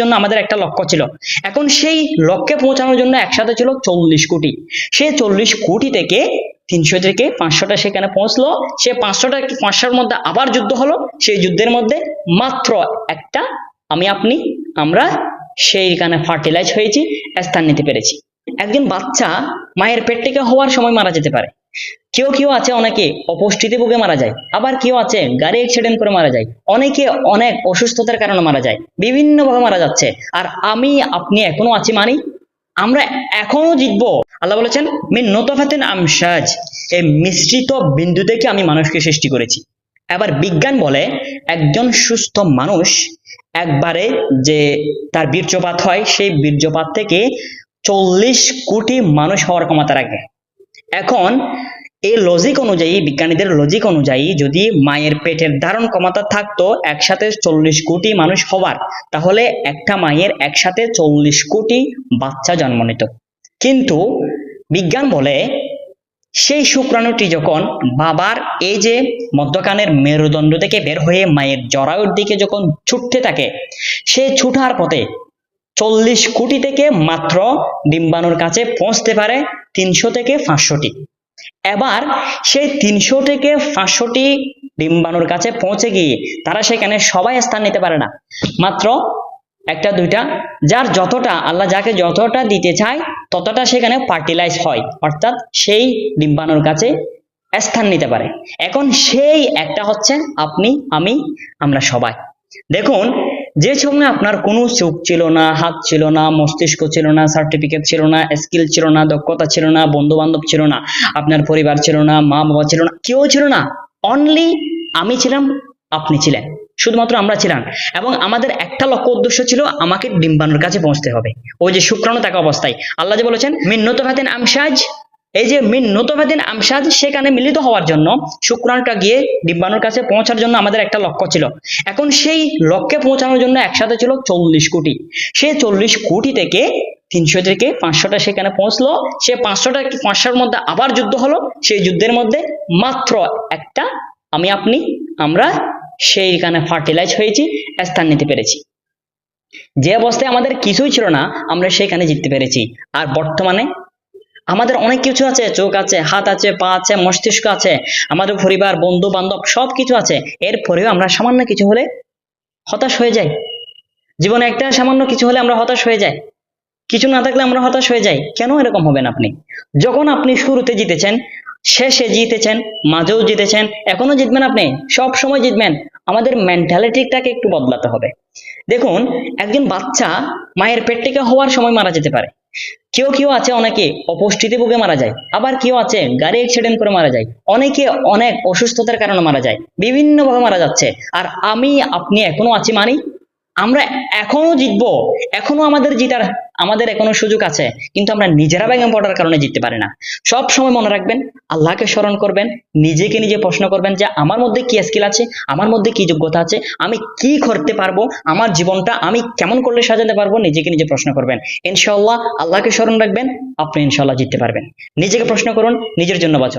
জন্য আমাদের একটা লক্ষ্য ছিল। এখন সেই লক্ষ্যে পৌঁছানোর জন্য একসাথে ছিল চল্লিশ কোটি। সে চল্লিশ কোটি থেকে তিনশো থেকে পাঁচশোটা সেখানে পৌঁছলো। সে পাঁচশোটা পাঁচশোর মধ্যে আবার যুদ্ধ হলো? সেই যুদ্ধের মধ্যে মাত্র একটা আমি, আপনি, আমরা সেইখানে ফার্টিলাইজ হয়েছি, স্থান নিতে পেরেছি। একজন বাচ্চা মায়ের পেট থেকে হওয়ার সময় মারা যেতে পারে। কেউ কেউ আছে অনেকে অপুষ্টিতে ভুগে মারা যায়, আবার কেউ আছে গাড়ি অ্যাক্সিডেন্ট করে মারা যায়, অনেকে অনেক অসুস্থতার কারণে মারা যায় বিভিন্ন ভাবে মারা যাচ্ছে, আর আমি, আপনি এখনও আছি মানি, আমরা এখনও জিতবো। আল্লাহ বলেছেন, মিন নোতফাতেন আমসাজ এই মিশ্রিত বিন্দু থেকে আমি মানুষকে সৃষ্টি করেছি। এবার বিজ্ঞান বলে, একজন সুস্থ মানুষ একবারে যে তার বীর্যপাত হয়, সেই বীর্যপাত থেকে চল্লিশ কোটি মানুষ হওয়ার ক্ষমতা রাখে। এখন এই লজিক অনুযায়ী, বিজ্ঞানীদের লজিক অনুযায়ী যদি মায়ের পেটের ধারণ ক্ষমতা থাকতো একসাথে চল্লিশ কোটি মানুষ হবার, তাহলে একটা মায়ের একসাথে চল্লিশ কোটি বাচ্চা জন্ম নিত। কিন্তু বিজ্ঞান বলে, সেই শুক্রাণুটি যখন বাবার এই যে মধ্যকানের মেরুদণ্ড থেকে বের হয়ে মায়ের জরায়ুর দিকে যখন ছুটতে থাকে, সে ছুটার পথে চল্লিশ কোটি থেকে মাত্র ডিম্বাণুর কাছে পৌঁছতে পারে তিনশো থেকে পাঁচশোটি। এবার সেই তিনশো থেকে পাঁচশোটি ডিম্বাণুর কাছে পৌঁছে গিয়ে তারা সেখানে সবাই স্থান নিতে পারে না। মাত্র একটা, দুইটা, যার যতটা, আল্লাহ যাকে যতটা দিতে চায়, ততটা সেখানে ফার্টিলাইজ হয়। অর্থাৎ সেই ডিম্বাণুর কাছে স্থান নিতে পারে। এখন সেই একটা হচ্ছে আপনি, আমি, আমরা সবাই। দেখুন যে সময় আপনার কোনো চোখ ছিল না, হাত ছিল না, মস্তিষ্ক ছিল না সার্টিফিকেট ছিল না স্কিল ছিল না, দক্ষতা ছিল না বন্ধু বান্ধব ছিল না, আপনার পরিবার ছিল না মা বাবা ছিল না, কেউ ছিল না। অনলি আমি ছিলাম, আপনি ছিলেন। শুধুমাত্র আমরা ছিলাম। এবং আমাদের একটা লক্ষ্য উদ্দেশ্য ছিল আমাকে ডিম্বাণুর কাছে পৌঁছতে হবে। ওই যে শুক্রাণু থাকা অবস্থায়। আল্লাহ যে বলেছেন মিন্নত ভাতেন আমসাজ এই যে মিন নতভাদিন আমসাদ সেখানে মিলিত হওয়ার জন্য শুক্রাণুটা গিয়ে ডিম্বাণুর কাছে পৌঁছার জন্য আমাদের একটা লক্ষ্য ছিল। এখন সেই লক্ষ্যে পৌঁছানোর জন্য একসাথে ছিল চল্লিশ কোটি। সে চল্লিশ কোটি থেকে তিনশো থেকে পাঁচশোটা সেখানে পৌঁছলো। সে পাঁচশোটা পাঁচশোর মধ্যে আবার যুদ্ধ হলো? সেই যুদ্ধের মধ্যে মাত্র একটা আমি, আপনি, আমরা সেইখানে ফার্টিলাইজ হয়েছি, স্থান নিতে পেরেছি। যে অবস্থায় আমাদের কিছুই ছিল না, আমরা সেখানে জিততে পেরেছি। আর বর্তমানে আমাদের অনেক কিছু আছে, চোখ আছে, হাত আছে, পা আছে, মস্তিষ্ক আছে, আমাদের পরিবার বন্ধু বান্ধব সব কিছু আছে। এরপরেও আমরা সামান্য কিছু হলে হতাশ হয়ে যাই। জীবনে একটা সামান্য কিছু হলে আমরা হতাশ হয়ে যাই। কিছু না থাকলে আমরা হতাশ হয়ে যাই। কেন এরকম হবেন আপনি? যখন আপনি শুরুতে জিতেছেন, শেষে জিতেছেন, মাঝেও জিতেছেন, এখনও জিতবেন আপনি, সব সময় জিতবেন, আমাদের মেন্টালিটিটাকে একটু বদলাতে হবে। দেখুন, একজন বাচ্চা মায়ের পেট থেকে হওয়ার সময় মারা যেতে পারে। কেউ কেউ আছে অনেকে অপুষ্টিতে ভুগে মারা যায়, আবার কেউ আছে গাড়ি অ্যাক্সিডেন্ট করে মারা যায়, অনেকে অনেক অসুস্থতার কারণে মারা যায়, বিভিন্নভাবে মারা যাচ্ছে, আর আমি, আপনি এখনও আছি মানি আমরা এখনও জিতবো, এখনও আমাদের জিতার, আমাদের এখনও সুযোগ আছে, কিন্তু আমরা নিজেরা ব্যাঙে পড়ার কারণে জিততে পারি না। সব সময় মনে রাখবেন, আল্লাহকে স্মরণ করবেন, নিজেকে নিজে প্রশ্ন করবেন যে আমার মধ্যে কি স্কিল আছে, আমার মধ্যে কি যোগ্যতা আছে, আমি কি করতে পারব, আমার জীবনটা আমি কেমন করলে সাজাতে পারব, নিজেকে নিজে প্রশ্ন করবেন। ইনশাল্লাহ আল্লাহকে স্মরণ রাখবেন, আপনি ইনশাল্লাহ জিততে পারবেন। নিজেকে প্রশ্ন করুন, নিজের জন্য বাঁচুন।